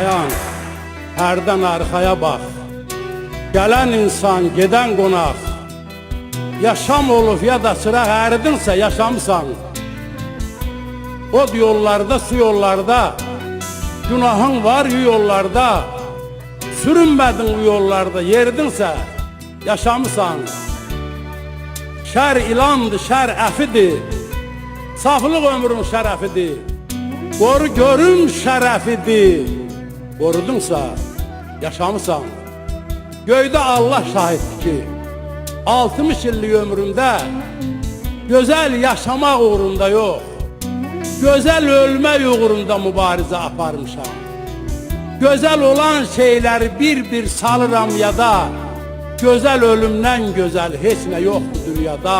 dayan, hərdən arxaya bax. Gələn insan, gedən qonaq. Yaşam olub ya da çıraq əridinsə yaşamısan. Od yollarda, su yollarda, günahın var yollarda. Sürünmədin yollarda, yeridinsə yaşamısan. Şər ilandır, şər əfidir. Saflıq ömrün şərəfidir. Qoru görüm şərəfidir. Qorudunsa yaşamısan. Göydə Allah şahiddir ki, 60 illik ömrümdə gözəl yaşamaq uğrunda yox, gözəl ölmək uğrunda mübarizə aparmışam. Gözəl olan şeyləri bir-bir salıram yada, gözəl ölümdən gözəl heç nə yoxdur dünyada.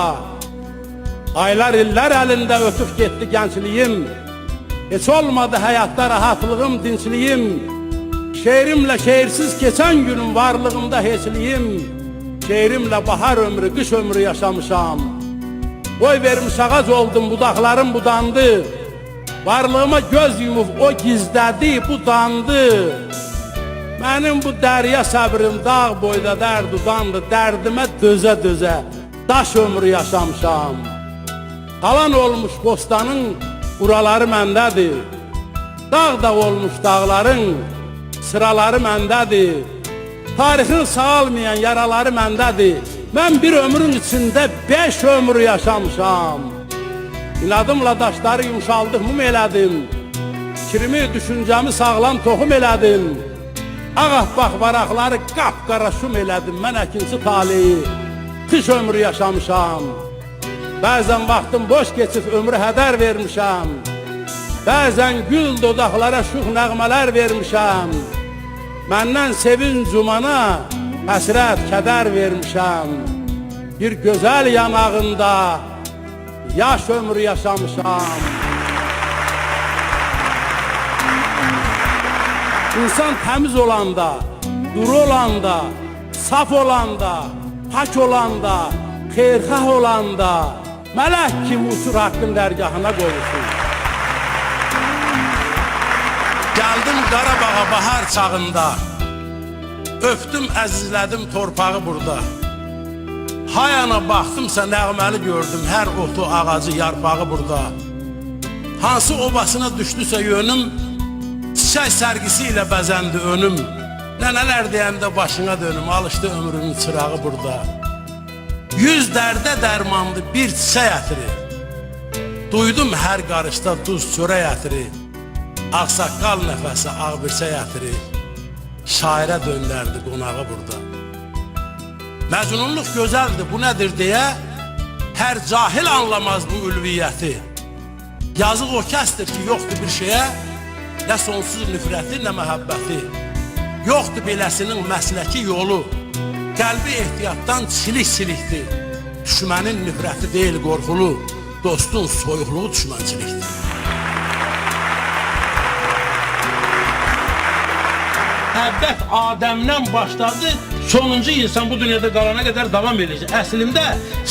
Aylar illər əlində ötüb getdi gəncliyim, heç olmadı həyatda rahatlığım, dinçliyim. Şeirimlə şeirsiz keçən günüm varlığımda heçliyim. Şeirimlə bahar ömrü, qış ömrü yaşamışam. Boy vermiş ağac oldum, budaqlarım budandı. Varlığıma göz yumub o gizlədi, budandı. Mənim bu dərya səbrim dağ boyda dərd udandı. Dərdimə dözə-dözə daş ömrü yaşamışam. Talan olmuş bostanın uraları məndədir. Dağ-dağ olmuş dağların sıraları məndədir. Tarixin sağalmayan yaraları məndədir. Mən bir ömrün içində beş ömrü yaşamışam. İnadımla daşları yumşaldıq mum elədim. Fikrimi, düşüncəmi sağlam toxum elədim. Ağappaq varaqları qapqara şum elədim. Mən əkinçi taleyi, kış ömrü yaşamışam. Bəzən vaxtım boş keçib ömrü hədər vermişəm. Bəzən gül dodaqlara şux nəğmələr vermişəm. Məndən sevinc cumana həsrət, kədər vermişəm. Bir gözəl yanağında yaş ömrü yaşamışam. İnsan təmiz olanda, duru olanda, saf olanda, pak olanda, xeyirxah olanda, mələk kimi uçur haqqın dərgahına qovuşur. Gəldim Qarabağa bahar çağında, öpdüm, əzizlədim torpağı burada. Hayana baxdımsa nəğməli gördüm, hər otu, ağacı, yarpağı burada. Hansı obasına düşdüsə yönüm, çiçək sərgisi ilə bəzəndi önüm. Nənələr deyəndə başına dönüm, alışdı ömrümün çırağı burada. Yüz dərdə dərmandı bir çiçək ətri. Duydum hər qarışda duz çörək ətri. Ağsaqqal nəfəsi ağ bir çay ətri. Şairə döndərdi qonağı burada. Məcnunluq gözəldir, bu nədir deyə hər cahil anlamaz bu ülviyyəti. Yazıq o kəsdir ki, yoxdur bir şeyə nə sonsuz nifrəti, nə məhəbbəti. Yoxdur beləsinin məsləki yolu. Qəlbi ehtiyatdan silik-silikdir. Düşmənin nifrəti deyil qorxulu, dostun soyuqluğu düşmənçilikdir. Məhəbbət Adəmdən başladı, sonuncu insan bu dünyada qalana qədər davam edəcək. Əslində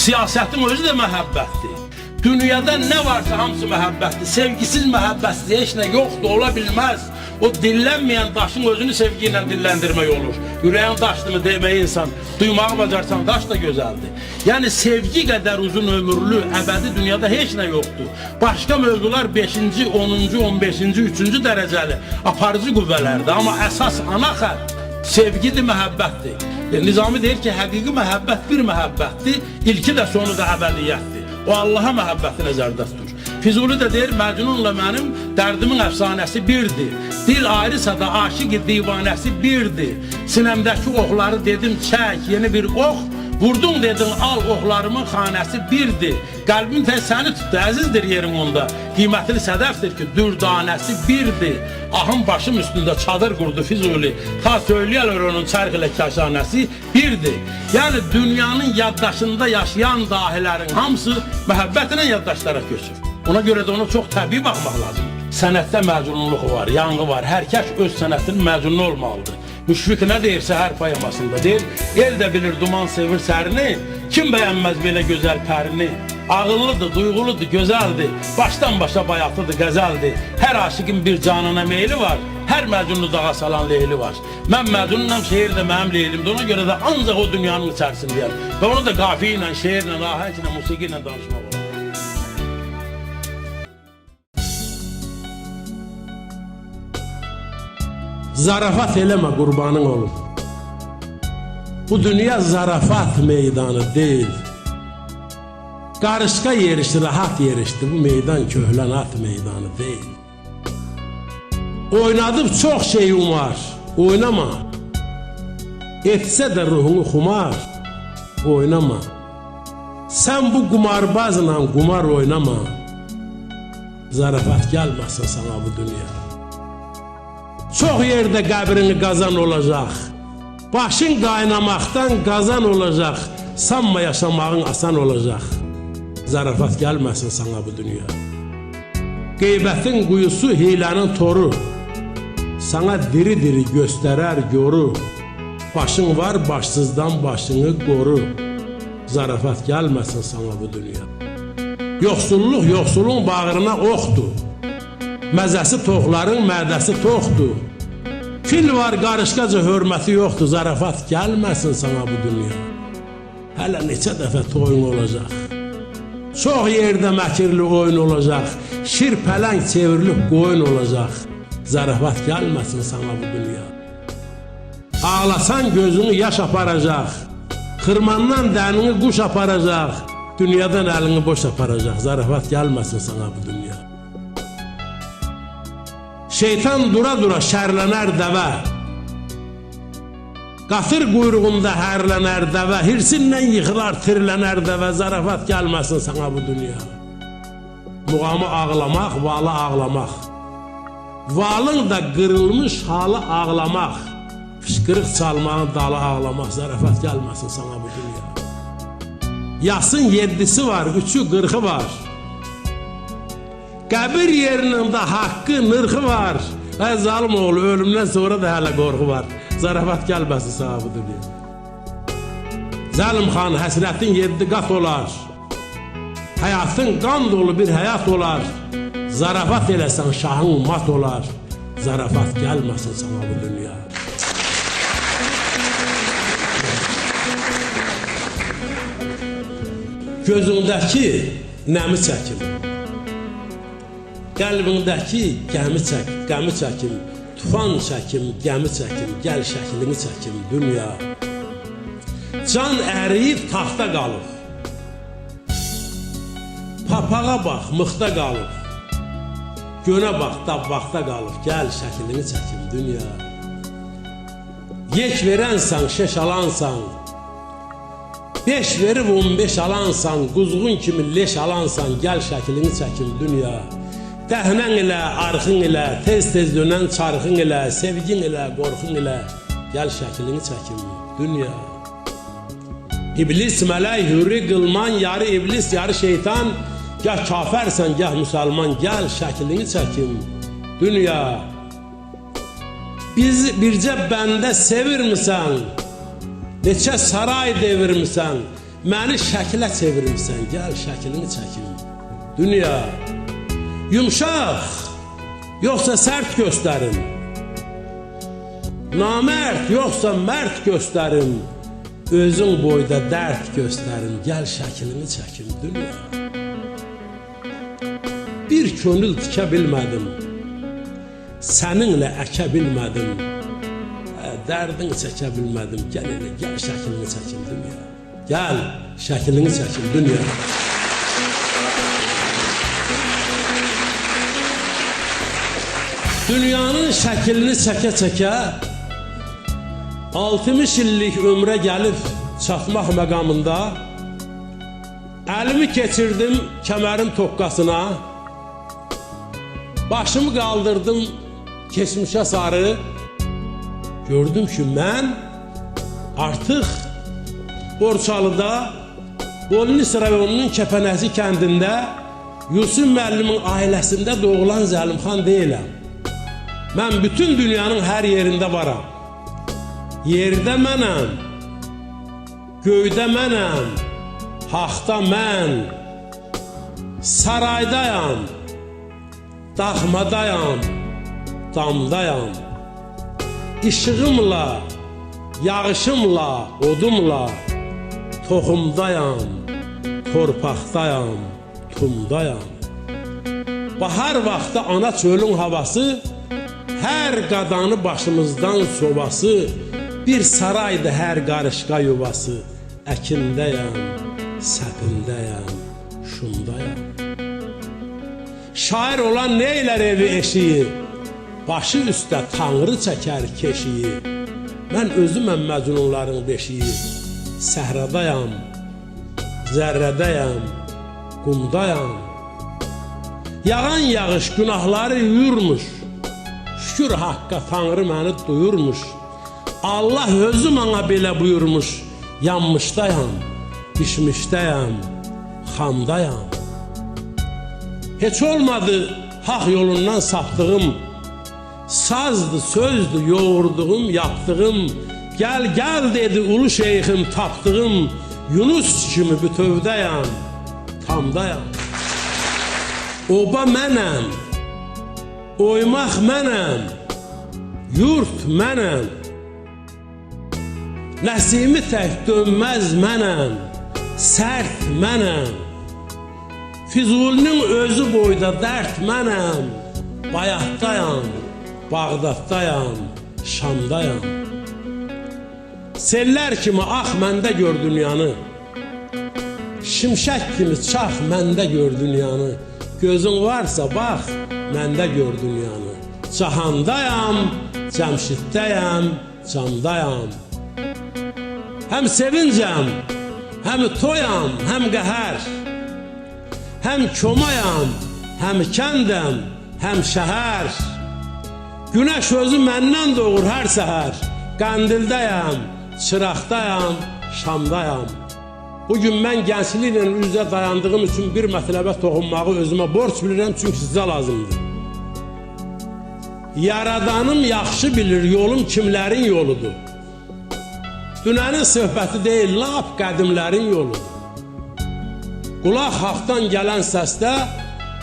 siyasətin özü də məhəbbətdir. Dünyada nə varsa hamısı məhəbbətdir. Sevgisiz məhəbbətsiz heç nə yoxdur, ola bilməz. O dillənməyən daşın özünü sevgi ilə dilləndirmək olur. Ürəyin daşdımı demək insan, duymağı bacarsan daş da gözəldir. Yəni sevgi qədər uzun ömürlü, əbədi dünyada heç nə yoxdur. Başqa mövzular 5-ci, 10-cu, 15-ci, 3-cü dərəcəli aparıcı qüvvələrdir. Amma əsas ana xətt sevgidir, məhəbbətdir. E, Nizami deyir ki, həqiqi məhəbbət bir məhəbbətdir, ilki də sonu da əbədiyyətdir. O Allaha məhəbbəti nəzərdə tutur. Füzuli də deyir, Məcnunla mənim dərdimin əfsanəsi birdir. Dil ayrısa da aşiq divanəsi birdir. Sinəmdəki oxları dedim çək, yeni bir ox. Vurdun dedin al oxlarımın xanəsi birdir. Qəlbim tək səni tutdu, əzizdir yerim onda. Qiymətli sədəfdir ki, dürdanəsi birdir. Ahın başım üstündə çadır qurdu Füzuli. Ta söyləyərlər onun çərq ilə kaşanəsi birdir. Yəni dünyanın yaddaşında yaşayan dahilərin hamısı məhəbbətlə yaddaşlara köçür. Ona görə də ona çox təbii baxmaq lazımdır. Sənətdə məcnunluq var, yanğı var. Hər kəs öz sənətinin məcnunu olmalıdır. Müşfiq nə deyirsə hər poemasında deyir, el də bilir duman sevir sərini, kim bəyənməz belə gözəl pərini. Ağıllıdır, duyğuludur, gözəldir, başdan başa bayatıdır, qəzəldir. Hər aşiqin bir canına meyli var, Hər məcnunu dağa salan Leyli var. Mən məcnunam, şeir də mənim. Ona görə də ancaq o dünyanın içərisindəyəm. Və onu da qafiyə ilə, şeirlə, ahənglə, musiqi ilə danışmaq olar. Zarafat eləmə qurbanın olum. Bu dünya zarafat meydanı değil. Karışka yerişti, rahat yerişti. Bu meydan köhlen at meydanı değil. Oynadım çok şey umar. Oynama. Etse de ruhunu kumar. Oynama. Sen bu kumarbazla kumar oynama. Zarafat gelmesin sana bu dünya. Çok yerde kabrini kazan olacak. Başın qaynamaktan qazan olacaq. Sanma yaşamağın asan olacaq. Zarafat gəlməsin sana bu dünya. Qeybətin quyusu hilənin toru. Sana diri-diri göstərər göru. Başın var başsızdan başını qoru. Zarafat gəlməsin sana bu dünya. Yoxsulluq yoxsulun bağrına oxdur. Məzəsi toxların mədəsi toxdur. Fil var qarışqaca hörməti yoxdur, zarafat gəlməsin sana bu dünya. Hələ neçə dəfə toyun olacaq. Çox yerdə məkirli oyun olacaq. Şir pələng çevrilib qoyun olacaq. Zarafat gəlməsin sana bu dünya. Ağlasan gözünü yaş aparacaq. Xırmandan dənini quş aparacaq. Dünyadan əlini boş aparacaq. Zarafat gəlməsin sana bu dünya. Şeytan dura-dura şərlənər dəvə. Qatır quyruğunda hərlənər dəvə, hirsindən yıxılar, tirlənər dəvə, zarafat gəlməsin sana bu dünya. Muğamı ağlamaq, valı ağlamaq. Valın da qırılmış halı ağlamaq. Fışqırıq çalmağın dalı ağlamaq, zarafat gəlməsin sana bu dünya. Yasın yedisi var, üçü qırxı var. Qəbir yerinin də haqqı, nırxı var. Ə zalım oğlu, ölümdən sonra da hələ qorxu var. Zarafat gəlməsin sana bu dünya. Zəlim xan, həsrətin yeddi qat olar. Həyatın qan dolu bir həyat olar. Zarafat eləsən şahın mat olar. Zarafat gəlməsin sana bu dünya. Gözündəki nəmi çəkim. Qəlbindəki gəmi çək, qəmi çəkim. Tufan çəkim, gəmi çəkim, gəl şəklini çəkim dünya. Can əriyib taxta qalıb. Papağa bax, mıxta qalıb. Gönə bax, dabbaqda qalıb. Gəl şəklini çəkim dünya. Yek verənsən, şeş alansan. Beş verib on beş alansan, quzğun kimi leş alansan, gəl şəklini çəkim dünya. Dəhnən ilə, arxın ilə, tez-tez dönən çarxın ilə, sevgin ilə, qorxun ilə, gəl şəklini çəkim dünya. İblis, mələk, hürri, qılman, yarı iblis, yarı şeytan, gah kafərsən, gah müsəlman, gəl şəklini çəkim dünya. Biz bircə bəndə sevirmisən? Neçə saray devirmisən? Məni şəklə çevirmisən? Gəl şəklini çəkim. Dünya yumşaq yoxsa sərt göstərim? Namərd yoxsa mərd göstərim? Özün boyda dərd göstərim. Gəl şəklini çəkim dünya. Bir könül tikə bilmədim. Səninlə əkə bilmədim. Dərdini çəkə bilmədim. Gəl elə, gəl şəklini çəkim dünya. Gəl şəklini çəkim dünya. Dünyanın şəklini çəkə-çəkə 60 illik ömrə gəlib çatmaq məqamında əlimi keçirdim kəmərin tokkasına. Başımı qaldırdım keçmişə sarı. Gördüm ki, mən artıq Borçalıda Bolnis rayonunun Kəpənəzi kəndində Yusuf müəllimin ailəsində doğulan Zəlimxan deyiləm. Mən bütün dünyanın hər yerində varam. Yerdə mənəm, göydə mənəm, haqda mən, saraydayam, daxmadayam, damdayam. İşığımla, yağışımla, odumla toxumdayam, torpaqdayam, tumdayam. Bahar vaxtı ana çölün havası, hər qadanı başımızdan sobası, bir saraydı hər qarışqa yuvası. Əkindəyəm, səpindəyəm, şundayam. Şair olan neylər evi eşiyi, başı üstə tanrı çəkər keşiyi. Mən özüməm məcnunların beşiyi. Səhradayam, zərrədəyəm, qumdayam. Yağan yağış günahları yuyurmuş. Şükür Haqqa Tanrı məni duyurmuş. Allah özü mənə belə buyurmuş. Yanmışdayam, pişmişdəyəm, xamdayam. Heç olmadı haq yolundan sapdığım, sazdı, sözdü, yoğurduğum, yaptığım, gel gel dedi ulu şeyhim tapdığım, Yunus kimi bütövdəyəm, tamdayam. Oba mənəm, oymaq mənəm, yurt mənəm. Nəsimi tək dönməz mənəm, sərt mənəm. Füzulinin özü boyda dərd mənəm. Bayatdayam, Bağdaddayam, Şamdayam. Sellər kimi ax məndə gör dünyanı. Şimşək kimi çax məndə gör dünyanı. Gözün varsa bax, məndə gör dünyanı. Cahandayam, Cəmşiddəyəm, camdayam. Həm sevincəm, həm toyam, həm qəhər. Həm komayam, həm kəndəm, həm şəhər. Günəş özü məndən doğur hər səhər. Qəndildəyəm, çıraqdayam, şamdayam. Bugün mən gəncliklə üzə dayandığım üçün bir mətləbə toxunmağı özümə borc bilirəm çünki sizə lazımdır. Yaradanım yaxşı bilir yolum kimlərin yoludur. Dünənin söhbəti deyil, lap qədimlərin yoludur. Qulaq haqdan gələn səsdə,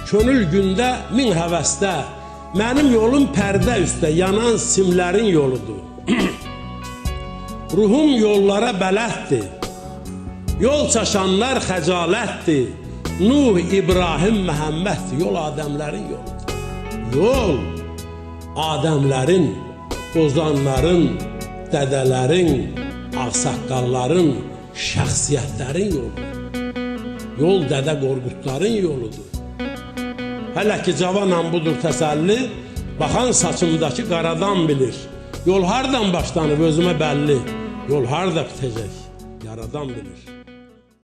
könül gündə min həvəsdə, mənim yolum pərdə üstə yanan simlərin yoludur. Ruhum yollara bələddir. Yol çaşanlar xəcalətdir. Nuh, İbrahim, Məhəmməd yol adəmlərin yoludur. Yol adəmlərin, ozanların, dədələrin, ağsaqqalların, şəxsiyyətlərin yoludur. Yol Dədə Qorqudların yoludur. Hələ ki cavanam budur təsəlli, baxan saçımdakı qaradan bilir. Yol hardan başlanıb özümə bəlli, yol harda bitəcək, yaradan bilir.